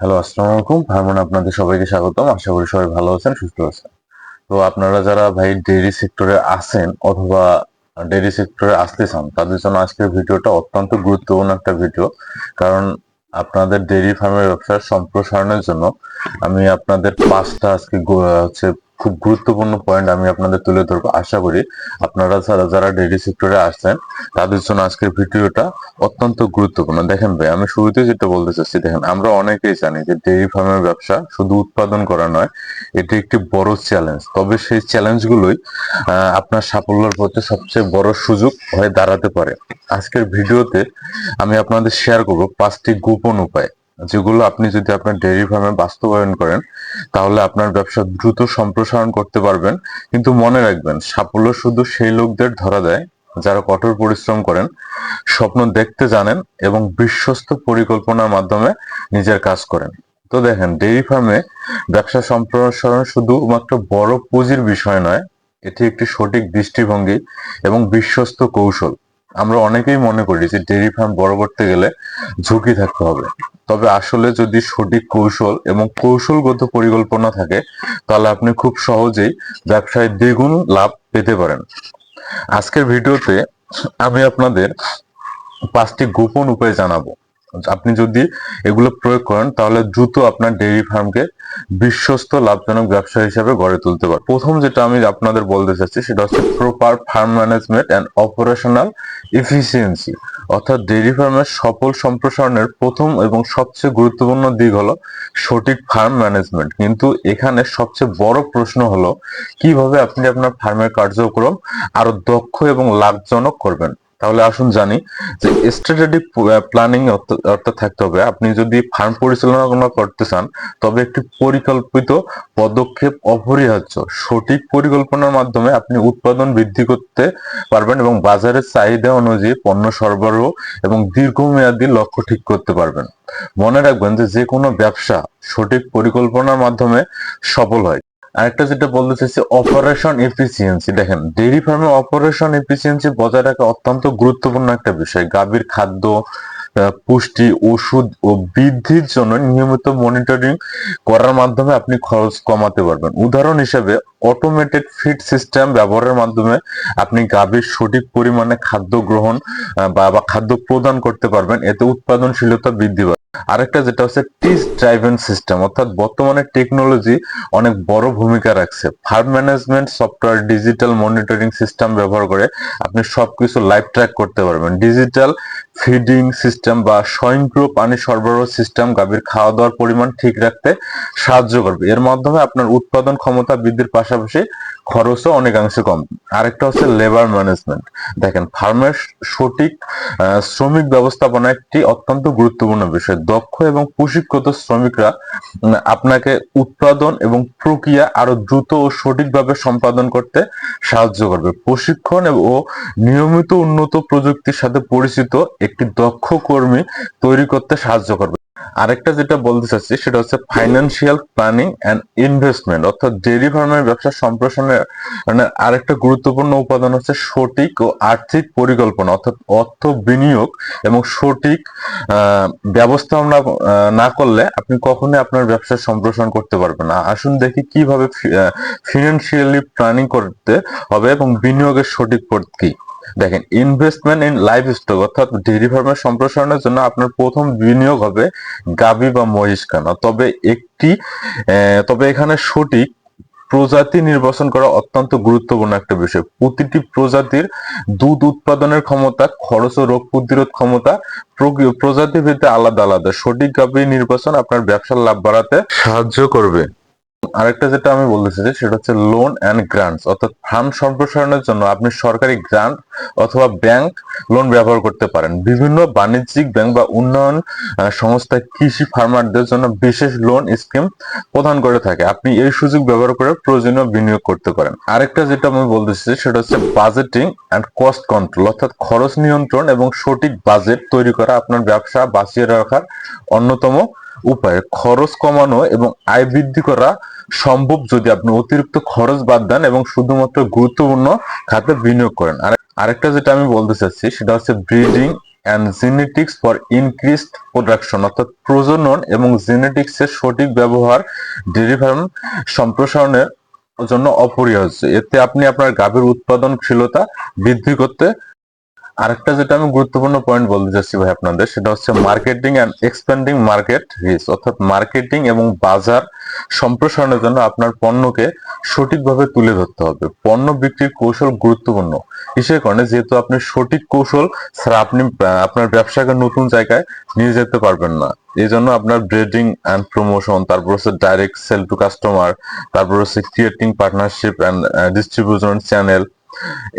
Hello, আসসালামু আলাইকুম। ভাইমন আপনাদের সবাইকে স্বাগতম। আশা করি সবাই ভালো আছেন, সুস্থ আছেন। তো আপনারা যারা ভাই ডেইরি সেক্টরে আছেন অথবা ডেইরি সেক্টরে আসতে চান, তাদের জন্য আজকের ভিডিওটা অত্যন্ত গুরুত্বপূর্ণ একটা ভিডিও। কারণ আপনাদের ডেইরি ফার্মের ব্যবসার সম্প্রসারণের জন্য আমি আপনাদের পাঁচটা আজকে হচ্ছে খুব গুরুত্বপূর্ণ পয়েন্ট আমি আপনাদের তুলে ধরবো। আশা করি আপনারা যারা যারা ডেইরি সেক্টরে আসছেন, তাদের জন্য আজকের ভিডিওটা অত্যন্ত গুরুত্বপূর্ণ। দেখেন ভাই, আমি শুরুতে যেটা বলতে চাচ্ছি, দেখেন, আমরা অনেকেই জানি যে ডেইরি ফার্মের ব্যবসা শুধু উৎপাদন করা নয়, এটি একটি বড় চ্যালেঞ্জ তবে সেই চ্যালেঞ্জগুলোই আপনার সাফল্যের পথে সবচেয়ে বড় সুযোগ হয়ে দাঁড়াতে পারে। আজকের ভিডিওতে আমি আপনাদের শেয়ার করব পাঁচটি গোপন উপায়। যেগুলো আপনি যদি আপনার ডেইরি ফার্মে বাস্তবায়ন করেন, তাহলে আপনার ব্যবসা দ্রুত সম্প্রসারণ করতে পারবেন। কিন্তু মনে রাখবেন, সাফল্য শুধু সেই লোকদের ধরা দেয় যারা কঠোর পরিশ্রম করেন, স্বপ্ন দেখতে জানেন এবং বিশ্বস্ত পরিকল্পনার মাধ্যমে নিজের কাজ করেন। তো দেখেন ডেইরি ফার্মে ব্যবসা সম্প্রসারণ শুধুমাত্র বড় পুঁজির বিষয় নয়, এটি একটি সঠিক দৃষ্টিভঙ্গি এবং বিশ্বস্ত কৌশল। আমরা অনেকেই মনে করি যে ডেইরি ফার্ম বড় করতে গেলে ঝুঁকি থাকতে হবে। তবে আসলে যদি সঠিক কৌশল এবং কৌশলগত পরিকল্পনা থাকে, তাহলে আপনি খুব সহজেই ব্যবসায় দ্বিগুণ লাভ পেতে পারেন। আজকের ভিডিওতে আমি আপনাদের পাঁচটি গোপন উপায় জানাব। আপনি যদি এগুলো প্রয়োগ করেন, তাহলে দ্রুত আপনার ডেইরি ফার্মকে বিশ্বস্ত লাভজনক ব্যবসা হিসেবে গড়ে তুলতে পারে প্রথম যেটা আমি আপনাদের বলতে চাচ্ছি, সেটা হচ্ছে proper farm management and operational efficiency অর্থাৎ ডেইরি ফার্মের সফল সম্প্রসারণের প্রথম এবং সবচেয়ে গুরুত্বপূর্ণ দিক হলো সঠিক ফার্ম ম্যানেজমেন্ট কিন্তু এখানে সবচেয়ে বড় প্রশ্ন হলো, কীভাবে আপনি আপনার ফার্মের কার্যক্রম আরও দক্ষ এবং লাভজনক করবেন? তাহলে আসুন জানি যে স্ট্র্যাটেজিক প্ল্যানিং অর্থাৎ থাকতে হবে। আপনি যদি ফার্ম পরিচালনা করতে চান, তবে একটি পরিকল্পিত পদক্ষেপ অপরিহার্য। সঠিক পরিকল্পনার মাধ্যমে আপনি উৎপাদন বৃদ্ধি করতে পারবেন এবং বাজারের চাহিদা অনুযায়ী পণ্য সরবরাহ এবং দীর্ঘমেয়াদী লক্ষ্য ঠিক করতে পারবেন। মনে রাখবেন যে যে কোনো ব্যবসা সঠিক পরিকল্পনার মাধ্যমে সফল হয়। আরেকটা যেটা বলতে চাইছি অপারেশন এফিসিয়েন্সি দেখেন ডেইরি ফার্মে অপারেশন এফিসিয়েন্সি বজায় রাখা অত্যন্ত গুরুত্বপূর্ণ একটা বিষয়। গাভীর খাদ্য পুষ্টি, ওষুধ ও বৃদ্ধির জন্য নিয়মিত মনিটরিং করার মাধ্যমে আপনি খরচ কমাতে পারবেন। উদাহরণ হিসেবে অটোমেটেড ফিড সিস্টেম ব্যবহারের মাধ্যমে আপনি গাভীর সঠিক পরিমাণে খাদ্য গ্রহণ বা খাদ্য প্রদান করতে পারবেন। এতে উৎপাদনশীলতা বৃদ্ধি পাবে আরেকটা যেটা হচ্ছে টিস ড্রাইভেন সিস্টেম অর্থাৎ বর্তমানে টেকনোলজি অনেক বড় ভূমিকা রাখছে। Farm management software digital monitoring system ব্যবহার করে আপনি সবকিছু লাইভ ট্র্যাক করতে পারবেন। ডিজিটাল ফিডিং সিস্টেম বা স্বয়ংক্রিয় পানি সরবরাহ সিস্টেম গাভীর খাওয়া দাওয়ার পরিমাণ ঠিক রাখতে সাহায্য করবে। এর মাধ্যমে আপনার উৎপাদন ক্ষমতা বৃদ্ধির পাশাপাশি খরচও অনেকাংশে কম। আরেকটা হচ্ছে লেবার ম্যানেজমেন্ট দেখেন, ফার্মের সঠিক শ্রমিক ব্যবস্থাপনা একটি অত্যন্ত গুরুত্বপূর্ণ বিষয়। দক্ষ এবং প্রশিক্ষিত শ্রমিকরা আপনাকে উৎপাদন এবং প্রক্রিয়া আরও দ্রুত ও সঠিকভাবে সম্পাদন করতে সাহায্য করবে। প্রশিক্ষণ ও নিয়মিত উন্নত প্রযুক্তির সাথে পরিচিত একটি দক্ষ কর্মী তৈরি করতে সাহায্য করবে। আরেকটা যেটা বলতে চাচ্ছি, সেটা হচ্ছে ফাইন্যান্সিয়াল প্ল্যানিং অ্যান্ড ইনভেস্টমেন্ট অর্থাৎ ডেইরি ফার্মের ব্যবসা সম্প্রসারণের মানে আরেকটা গুরুত্বপূর্ণ উপাদান হচ্ছে সঠিক ও আর্থিক পরিকল্পনা, অর্থাৎ অর্থ বিনিয়োগ এবং সঠিক ব্যবস্থাপনা না করলে আপনি কখনোই আপনার ব্যবসা সম্প্রসারণ করতে পারবেন না। আসুন দেখি কীভাবে ফিনান্সিয়ালি প্ল্যানিং করতে হবে এবং বিনিয়োগের সঠিক পথ কি। দেখেন ইনভেস্টমেন্ট ইন লাইফ স্টক অর্থাৎ ডেয়ারি ফার্মের সম্প্রসারণের জন্য আপনার প্রথম বিনিয়োগ হবে গাভী বা মহিষ কেনা। তবে একটি তবে এখানে সঠিক প্রজাতি নির্বাচন করা অত্যন্ত গুরুত্বপূর্ণ একটা বিষয়। প্রতিটি প্রজাতির দুধ উৎপাদনের ক্ষমতা, খরচ ও রোগ প্রতিরোধ ক্ষমতা প্রজাতি ভেদে আলাদা আলাদা। সঠিক গাভী নির্বাচন আপনার ব্যবসার লাভ বাড়াতে সাহায্য করবে। আরেকটা যেটা আমি বলতে চাই সেটা হচ্ছে লোন অ্যান্ড গ্রান্টস অর্থাৎ ফার্ম সম্প্রসারণের জন্য আপনি সরকারি গ্রান্ট অথবা ব্যাংক লোন ব্যবহার করতে পারেন। বিভিন্ন বাণিজ্যিক ব্যাংক বা উন্নয়ন সংস্থা কৃষি ফার্মারদের জন্য বিশেষ লোন স্কিম প্রদান করে থাকে। আপনি এই সুযোগ ব্যবহার করে প্রয়োজনীয় বিনিয়োগ করতে পারেন। আরেকটা যেটা আমি বলতে চাই সেটা হচ্ছে বাজেটিং অ্যান্ড কস্ট কন্ট্রোল অর্থাৎ খরচ নিয়ন্ত্রণ এবং সঠিক বাজেট তৈরি করা আপনার ব্যবসা বাঁচিয়ে রাখার অন্যতম উপায় খরচ কমানো এবং আয় বৃদ্ধি করা সম্ভব যদি আপনি অতিরিক্ত খরচ বাদ দেন এবং শুধুমাত্র গুরুত্বপূর্ণ খাতে বিনিয়োগ করেন। আর আরেকটা যেটা আমি বলতে চাচ্ছি, সেটা হচ্ছে breeding and genetics for increased production অর্থাৎ প্রজনন এবং জেনেটিক্স এর সঠিক ব্যবহার ডেয়ারি সম্প্রসারণের জন্য অপরিহার্য। এতে আপনি আপনার গাভীর উৎপাদনশীলতা বৃদ্ধি করতে আরেকটা যেটা আমি গুরুত্বপূর্ণ পয়েন্ট বলতে চাচ্ছি ভাই আপনাদের, সেটা হচ্ছে marketing and expanding market reach অর্থাৎ মার্কেটিং এবং বাজার সম্প্রসারণের জন্য আপনার পণ্যকে সঠিকভাবে তুলে ধরতে হবে। পণ্য বিক্রির কৌশল গুরুত্বপূর্ণ। কিসের কারণে যেহেতু আপনি সঠিক কৌশল ছাড়া আপনি আপনার ব্যবসাকে নতুন জায়গায় নিয়ে যেতে পারবেন না। এই জন্য আপনার ব্রেডিং অ্যান্ড প্রমোশন তারপর হচ্ছে ডাইরেক্ট সেল টু কাস্টমার তারপর হচ্ছে creating partnership and distribution channel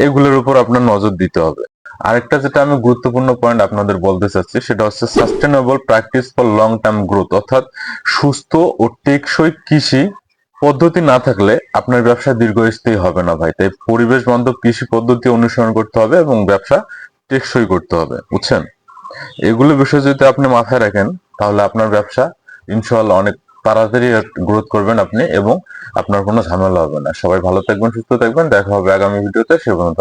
এগুলোর উপর আপনার নজর দিতে হবে। আরেকটা যেটা আমি গুরুত্বপূর্ণ পয়েন্ট আপনাদের বলতে চাচ্ছি, সেটা হচ্ছে sustainable practice for long term growth অর্থাৎ সুস্থ ও টেকসই কৃষি পদ্ধতি না থাকলে আপনার ব্যবসা দীর্ঘস্থায়ী হবে না ভাই। তাই পরিবেশ বান্ধব কৃষি পদ্ধতি অনুসরণ করতে হবে এবং ব্যবসা টেকসই করতে হবে, বুঝছেন? এগুলো বিষয় যদি আপনি মাথায় রাখেন, তাহলে আপনার ব্যবসা ইনশাআল্লাহ অনেক তাড়াতাড়ি গ্রোথ করবেন আপনি এবং আপনার কোনো ঝামেলা হবে না। সবাই ভালো থাকবেন, সুস্থ থাকবেন, দেখা হবে আগামী ভিডিওতে, সে পর্যন্ত